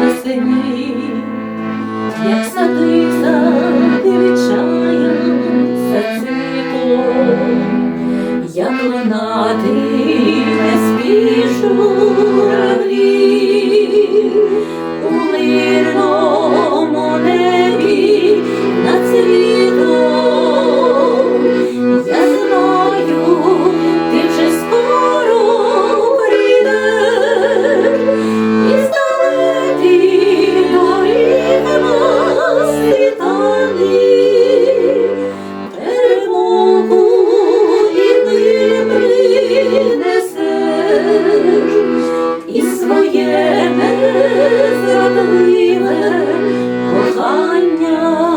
весені, як сади завічаєм зацвітом, як лунати не спішу журавлі, своє незрадливе кохання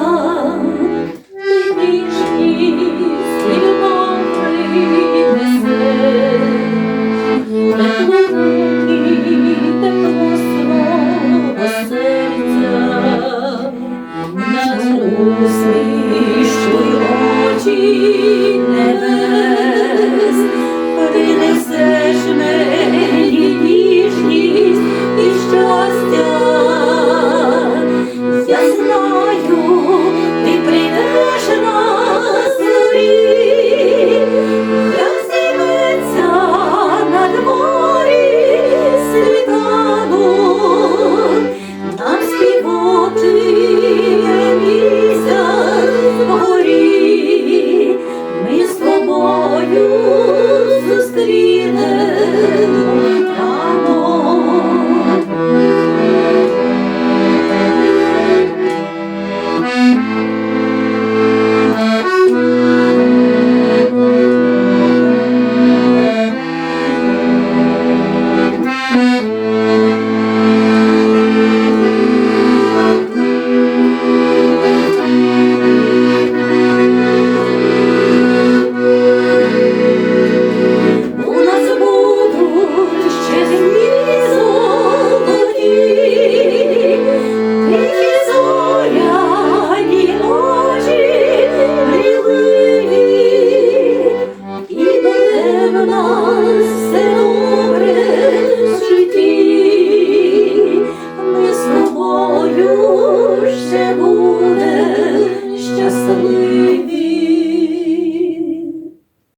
долю зустріне. буде щасливим.